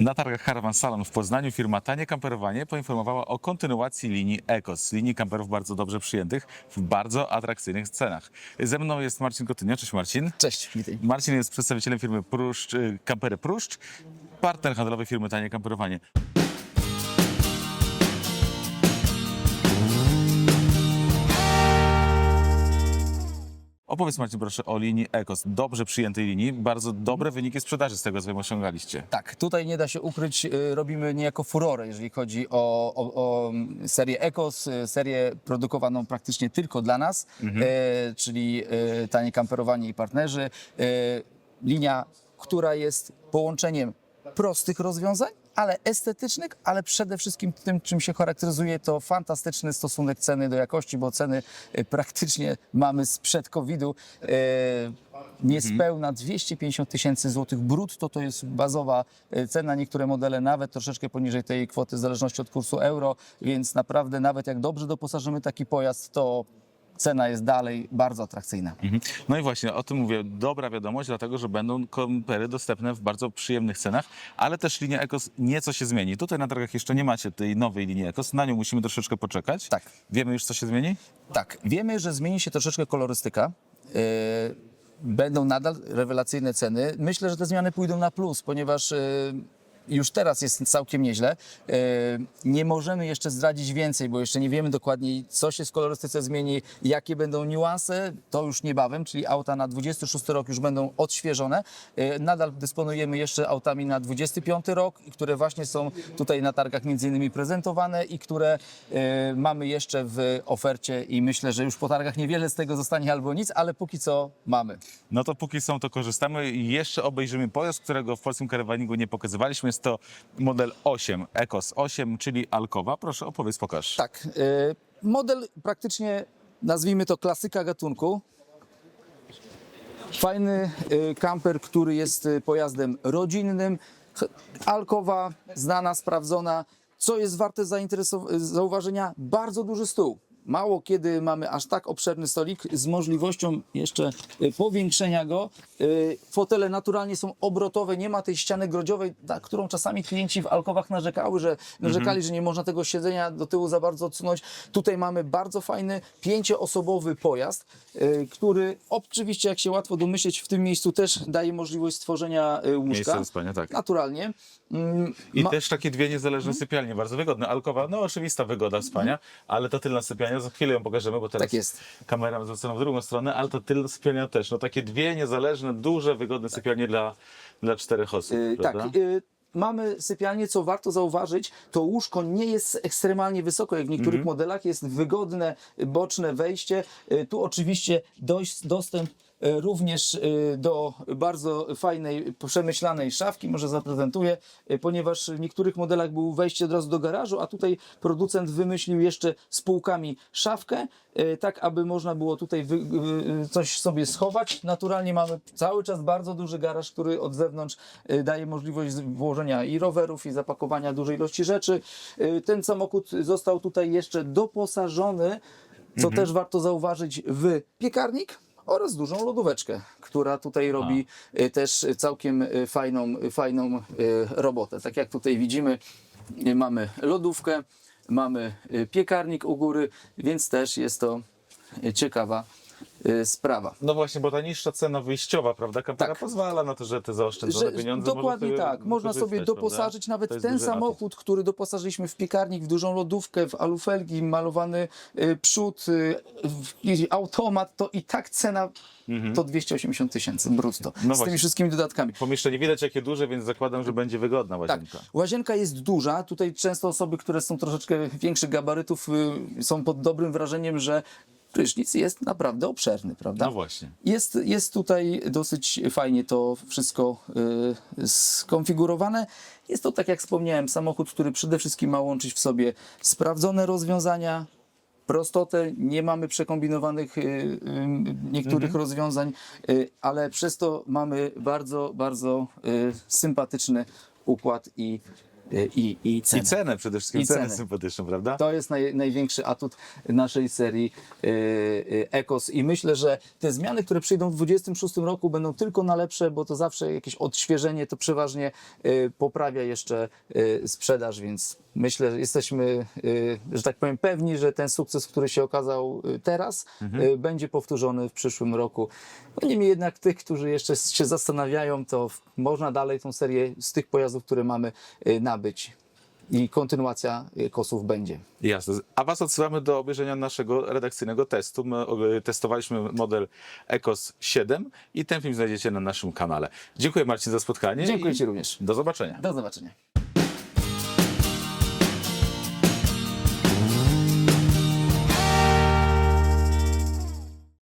Na targach Caravan Salon w Poznaniu firma Tanie Kamperowanie poinformowała o kontynuacji linii Ecos, linii kamperów bardzo dobrze przyjętych w bardzo atrakcyjnych cenach. Ze mną jest Marcin Kotynio. Cześć Marcin. Cześć, witaj. Marcin jest przedstawicielem firmy Pruszcz, y, Kampery Pruszcz, partner handlowy firmy Tanie Kamperowanie. Opowiedz Marcin proszę o linii Ecos, dobrze przyjętej linii, bardzo dobre wyniki sprzedaży z tego, co wy osiągaliście. Tak, tutaj nie da się ukryć, y, robimy niejako furorę, jeżeli chodzi o, o, o serię Ecos, y, serię produkowaną praktycznie tylko dla nas, e, czyli e, Tanie Kamperowanie i Partnerzy. E, linia, która jest połączeniem prostych rozwiązań, ale estetycznych, ale przede wszystkim tym, czym się charakteryzuje, to fantastyczny stosunek ceny do jakości, bo ceny e, praktycznie mamy sprzed COVID-u. Niespełna 250 tysięcy złotych brutto to jest bazowa e, cena. Niektóre modele nawet troszeczkę poniżej tej kwoty w zależności od kursu euro, więc naprawdę nawet jak dobrze doposażymy taki pojazd, to cena jest dalej bardzo atrakcyjna. Mhm. No i właśnie o tym mówię. Dobra wiadomość, dlatego że będą kompery dostępne w bardzo przyjemnych cenach, ale też linia Ecos nieco się zmieni. Tutaj na targach jeszcze nie macie tej nowej linii Ecos, na nią musimy troszeczkę poczekać. Tak. Wiemy już, co się zmieni? Tak, wiemy, że zmieni się troszeczkę kolorystyka. Yy, Będą nadal rewelacyjne ceny. Myślę, że te zmiany pójdą na plus, ponieważ yy, już teraz jest całkiem nieźle. Yy, Nie możemy jeszcze zdradzić więcej, bo jeszcze nie wiemy dokładnie, co się w kolorystyce zmieni, jakie będą niuanse. To już niebawem, czyli auta na 26 rok już będą odświeżone. Yy, Nadal dysponujemy jeszcze autami na 25 rok, które właśnie są tutaj na targach między innymi prezentowane i które e, mamy jeszcze w ofercie i myślę, że już po targach niewiele z tego zostanie albo nic, ale póki co mamy. No to póki są, to korzystamy jeszcze obejrzymy pojazd, którego w polskim karawaningu nie pokazywaliśmy. Jest to model 8, Ecos 8, czyli Alkowa. Proszę, opowiedz, pokaż. Tak, e, model praktycznie nazwijmy to klasyka gatunku. Fajny e, kamper, który jest e, pojazdem rodzinnym. Alkowa, znana, sprawdzona. Co jest warte zauważenia? Bardzo duży stół. Mało kiedy mamy aż tak obszerny stolik z możliwością jeszcze e, powiększenia go. E, Fotele naturalnie są obrotowe, nie ma tej ściany grodziowej, na którą czasami klienci w alkowach narzekały, że narzekali, że nie można tego siedzenia do tyłu za bardzo odsunąć. Tutaj mamy bardzo fajny pięcioosobowy pojazd, e, który oczywiście, jak się łatwo domyśleć, w tym miejscu też daje możliwość stworzenia łóżka. Miejsce do spania, tak. Naturalnie. Mm, I ma- też takie dwie niezależne sypialnie, bardzo wygodne. Alkowa, no oczywista wygoda spania, ale to tylna sypialnia, za chwilę ją pokażemy, bo teraz Tak jest. kamera zwrócona w drugą stronę, ale to tylna sypialnia też. No takie dwie niezależne, duże, wygodne sypialnie dla, dla czterech osób, Y, prawda? Tak. y, Mamy sypialnię, co warto zauważyć, to łóżko nie jest ekstremalnie wysoko, jak w niektórych modelach, jest wygodne, boczne wejście. Y, Tu oczywiście dojść, dostęp również y, do bardzo fajnej, przemyślanej szafki, może zaprezentuję, y, ponieważ w niektórych modelach było wejście od razu do garażu, a tutaj producent wymyślił jeszcze z półkami szafkę, tak aby można było tutaj coś sobie schować. Naturalnie mamy cały czas bardzo duży garaż, który od zewnątrz daje możliwość włożenia i rowerów, i zapakowania dużej ilości rzeczy. Ten samochód został tutaj jeszcze doposażony, co też warto zauważyć, w piekarnik oraz dużą lodóweczkę, która tutaj robi y, też całkiem y, fajną, fajną y, robotę. Tak jak tutaj widzimy, mamy lodówkę, mamy piekarnik u góry, więc też jest to ciekawa sprawa. No właśnie, bo ta niższa cena wyjściowa, prawda, kampera Tak. pozwala na to, że te zaoszczędzone Że, pieniądze dokładnie można tak. Można sobie doposażyć prawda? nawet ten duży atut. samochód, który doposażyliśmy w piekarnik, w dużą lodówkę, w alufelgi, malowany y, przód, y, automat, to i tak cena to 280 tysięcy brutto. Mhm. No z właśnie. tymi wszystkimi dodatkami. Pomieszczenie widać jakie duże, więc zakładam, że będzie wygodna Tak, łazienka. łazienka jest duża. Tutaj często osoby, które są troszeczkę większych gabarytów, y, są pod dobrym wrażeniem, że prysznic jest naprawdę obszerny, prawda? No właśnie. Jest, jest tutaj dosyć fajnie to wszystko y, skonfigurowane. Jest to, tak jak wspomniałem, samochód, który przede wszystkim ma łączyć w sobie sprawdzone rozwiązania, prostotę, nie mamy przekombinowanych y, y, niektórych rozwiązań, y, ale przez to mamy bardzo, bardzo y, sympatyczny układ i i, i cenę. I cenę przede wszystkim, I cenę, cenę. sympatyczną, prawda? To jest naj, największy atut naszej serii y, y, Ecos i myślę, że te zmiany, które przyjdą w 2026 roku będą tylko na lepsze, bo to zawsze jakieś odświeżenie to przeważnie y, poprawia jeszcze y, sprzedaż, więc myślę, że jesteśmy, y, że tak powiem, pewni, że ten sukces, który się okazał teraz, y, będzie powtórzony w przyszłym roku. No niemniej jednak tych, którzy jeszcze się zastanawiają, to w- można dalej tą serię z tych pojazdów, które mamy y, nabyć i kontynuacja y, kosów będzie. Jasne. A Was odsyłamy do obejrzenia naszego redakcyjnego testu. My e, testowaliśmy model Ecos 7 i ten film znajdziecie na naszym kanale. Dziękuję Marcin za spotkanie. Dziękuję Ci również. Do zobaczenia. Do zobaczenia.